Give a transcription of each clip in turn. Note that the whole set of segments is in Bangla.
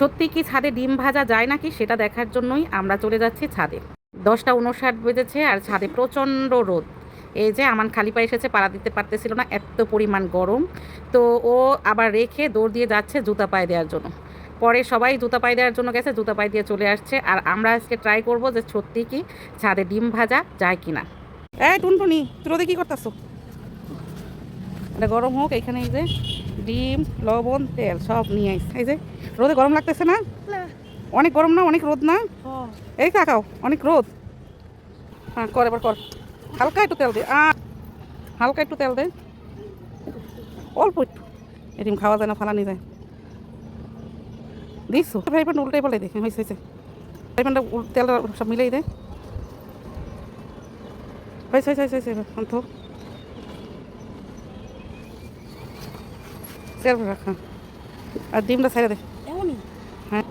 সত্যি কি ছাদে ডিম ভাজা যায় নাকি সেটা দেখার জন্যই আমরা চলে যাচ্ছি ছাদে। দশটা উনষাট বেজেছে আর ছাদে প্রচণ্ড রোদ। এই যে আমার খালি পায়ে এসেছে, পাড়া দিতে পারতেছিল না, এত পরিমাণ গরম। তো ও আবার রেখে দৌড় দিয়ে যাচ্ছে জুতা পায়ে দেওয়ার জন্য। পরে সবাই জুতা পায়ে দেওয়ার জন্য গেছে, জুতা পায়ে দিয়ে চলে আসছে। আর আমরা আজকে ট্রাই করব যে সত্যি কি ছাদে ডিম ভাজা যায় কিনা। এই টুনটুনি রোদে কী করতেছো? এটা গরম হোক, এখানে এই যে ডিম, লবণ, তেল সব নিয়ে আইস। এই যে রোদে গরম লাগতেছে না? অনেক গরম না অনেক রোদ না? হ্যাঁ এই তাকাও অনেক রোদ। হ্যাঁ কর এবার কর। হালকা একটু তেল দে। আ হালকা একটু তেল দে। অল্প একটু। এই ডিম খাওয়া যায় না ফালানি যায়। দিস ফ্রাই প্যান উল্টাই পালাই দেখে হয়েছে হয়েছে। ফ্রাই প্যানটা তেল সব মিলাই দে। হয়েছে হয়েছে হয়েছে হয়েছে অন্ত তেল রাখা আর ডিমটা ছেড়ে দে। হ্যাঁ।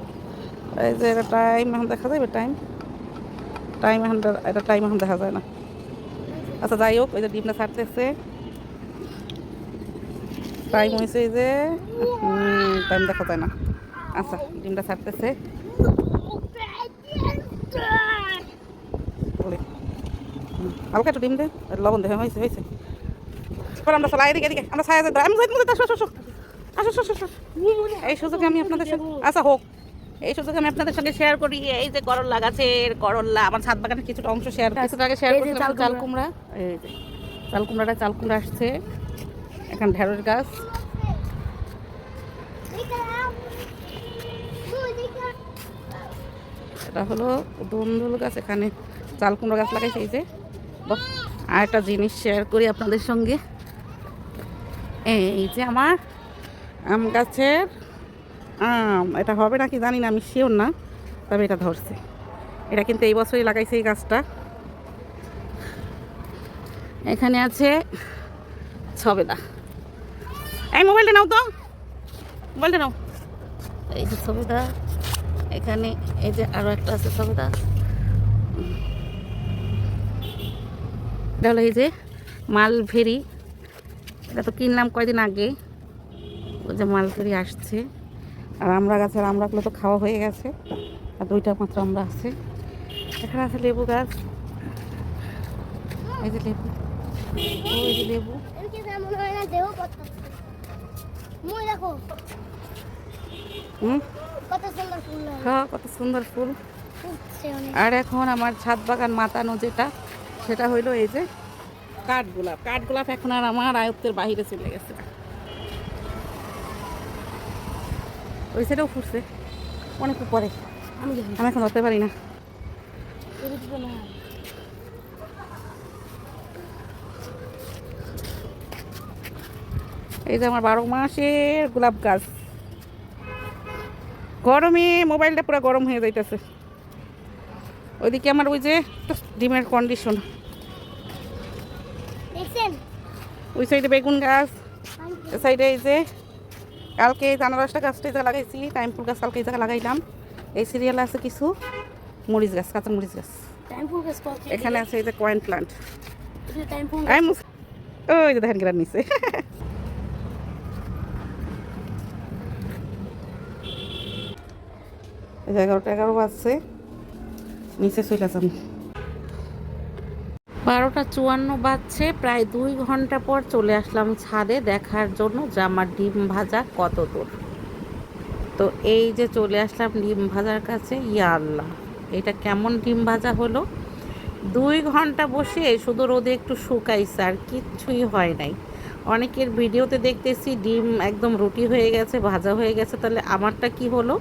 এই যে এটা টাইম এখন দেখা যাবে টাইম টাইম এখন এটা টাইম এখন দেখা যায় না। আচ্ছা যাই হোক ওই যে ডিমটা ছাড়তেছে। টাইম হয়েছে এই যে টাইম দেখা যায় না। আচ্ছা ডিমটা ছাড়তেছে। হালকা একটু ডিম দে লবণ দে হ্যাঁ, হয়েছে হয়েছে এবার আমরা চলাই এদিকে এদিকে। আমরা ছায়া যাই আমি যাই আসো আসো এই সুযোগে আমি আপনাদের সঙ্গে আচ্ছা হোক। এই সুযোগে আমি আপনাদের সঙ্গে শেয়ার করি। এই যে করল্লা গাছের করল্লা আমার ছাদ বাগানের কিছুটা অংশ শেয়ার কিছুটা আগে শেয়ার যে চাল কুমড়া এই যে চাল কুমড়াটা চাল কুমড়া আসছে। এখানে ঢেঁড়স গাছ। এটা হলো দুন্দুল গাছ এখানে চাল কুমড়া গাছ লাগাইছে এই যে। আর একটা জিনিস শেয়ার করি আপনাদের সঙ্গে। এই যে আমার আম গাছের আম, এটা হবে নাকি জানি না, আমি শিওর না, তবে এটা ধরছে। এটা কিন্তু এই বছরই লাগাইছে এই গাছটা। এখানে আছে ছবেদা। এই মোবাইলটা নাও তো, মোবাইলটা নাও। এই যে ছবেদা, এখানে এই যে আরও একটা আছে ছবেদা। এটা হলো এই যে মাল মালভেরি, এটা তো কিনলাম কয়দিন আগে। যে মালভেরি আসছে। আর আমরা গাছের আমরাগুলো তো খাওয়া হয়ে গেছে। আর দুইটা মাত্র আমরা আছে। এখানে আছে লেবু গাছ। এই যে লেবু। লেবু। হ্যাঁ কত সুন্দর ফুল। আর এখন আমার ছাদ বাগান মাতানো যেটা, সেটা হইল এই যে কাঠগোলাপ। কাঠগোলাপ এখন আর আমার আয়ত্তের বাইরে চলে গেছে। ওই সাইডেও ফুটছে। অনেক উপরে। আমি জানি। আমি এখন ধরতে পারি না। এই যে আমার বারো মাসের গোলাপ গাছ। গরমে মোবাইলটা পুরো গরম হয়ে যাইতেছে। ওইদিকে আমার ওই যে ডিমের কন্ডিশন ওই সাইডে বেগুন গাছ সাইডে এই যে কালকে এই আনারসটা গাছটা লাগাইছি টাইম ফুল গাছ কালকে এই জায়গায় লাগাইলাম। এই সিরিয়াল আছে কিছু মরিচ গাছ কাঁচা মরিচ গাছ। এখানে আছে এই যে কয়েন প্লান্ট ওই যে দেখেন গ্রাম নিচে। যে এগারোটা এগারো বাজছে। নিচে চলে যাম বারোটা চুয়ান্ন বাজছে, প্রায় দুই ঘণ্টা পর চলে আসলাম ছাদে দেখার জন্য যে আমার ডিম ভাজা কত দূর। তো এই যে চলে আসলাম ডিম ভাজার কাছে ইয়া আল্লাহ এটা কেমন ডিম ভাজা হলো? দুই ঘণ্টা বসে শুধু রোদে একটু শুকাইছে, আর কিচ্ছুই হয় নাই। অনেকের ভিডিওতে দেখতেছি ডিম একদম রুটি হয়ে গেছে, ভাজা হয়ে গেছে, তাহলে আমারটা কি হলো?